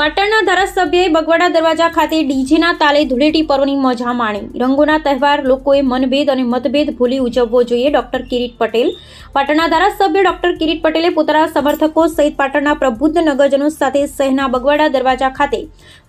પાટણના ધારાસભ્યએ બગવાડા દરવાજા ખાતે ડીજેના તાલે ધૂળેટી પર્વની મજા માણી. રંગોના તહેવાર, લોકોએ મનભેદ અને મતભેદ ભૂલી ઉજવવો જોઈએ ડોક્ટર કિરીટ પટેલ. પાટણના ધારાસભ્ય ડોક્ટર કિરીટ પટેલે પોતાના સમર્થકો સહિત પાટણના પ્રબુદ્ધ નગરજનો સાથે શહેરના બગવાડા દરવાજા ખાતે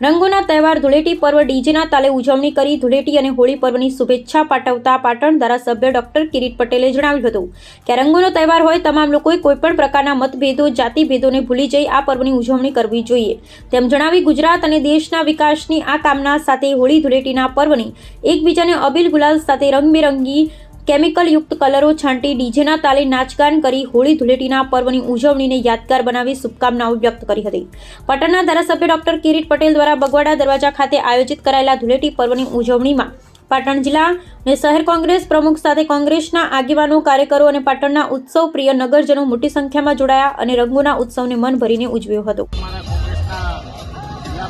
રંગોના તહેવાર, ધૂળેટી પર્વ, ડીજેના તાલે ઉજવણી કરી ધૂળેટી અને હોળી પર્વની શુભેચ્છા પાઠવતા પાટણ ધારાસભ્ય ડોક્ટર કિરીટ પટેલે જણાવ્યું હતું કે રંગોનો તહેવાર હોય, તમામ લોકોએ કોઈપણ પ્રકારના મતભેદો, જાતિભેદોને ભૂલી જઈ આ પર્વની ઉજવણી કરવી જોઈએ. તેમ જણાવી ગુજરાત અને દેશના વિકાસની આ કામના સાથે હોળી ધૂળેટીના પર્વની એકબીજાને અબીલ ગુલાલ સાથે રંગબેરંગી કેમિકલ યુક્ત કલરો છાંટી ડીજેના તાલે નાચગાન કરી હોળી ધૂળેટીના પર્વની ઉજવણીને યાદગાર બનાવી શુભકામનાઓ વ્યક્ત કરી હતી. પાટણના ધારાસભ્ય ડોક્ટર કિરીટ પટેલ દ્વારા બગવાડા દરવાજા ખાતે આયોજિત કરાયેલા ધૂળેટી પર્વની ઉજવણીમાં પાટણ જિલ્લા અને શહેર કોંગ્રેસ પ્રમુખ સાથે કોંગ્રેસના આગેવાનો, કાર્યકરો અને પાટણના ઉત્સવ પ્રિય નગરજનો મોટી સંખ્યામાં જોડાયા અને રંગોના ઉત્સવને મન ભરીને ઉજવ્યો હતો.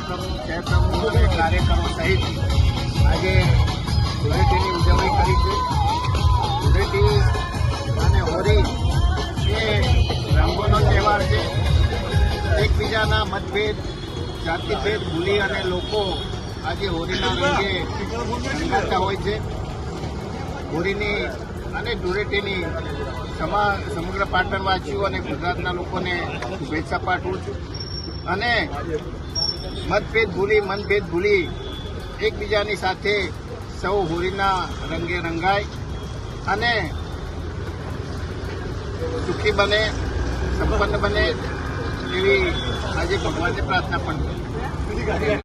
જિલ્લા પ્રમુખ શહેર પ્રમુખ અને કાર્યકરો સહિત આજે ધૂળેટીની ઉજવણી કરી છે. ધૂળેટી અને હોળી એ રંગોનો તહેવાર છે. એકબીજાના મતભેદ, જાતિભેદ ભૂલી અને લોકો આજે હોળીના રંગે રંગાતા હોય છે. હોળીની અને ધૂળેટીની સમા, સમગ્ર પાટણવાસીઓ અને ગુજરાતના લોકોને શુભેચ્છા પાઠવું છું. અને મતભેદ ભૂલી, મનભેદ ભૂલી એકબીજાની સાથે સૌ હોળીના રંગે રંગાય અને સુખી બને, સંપન્ન બને એવી આજે ભગવાનને પ્રાર્થના પણ કરું.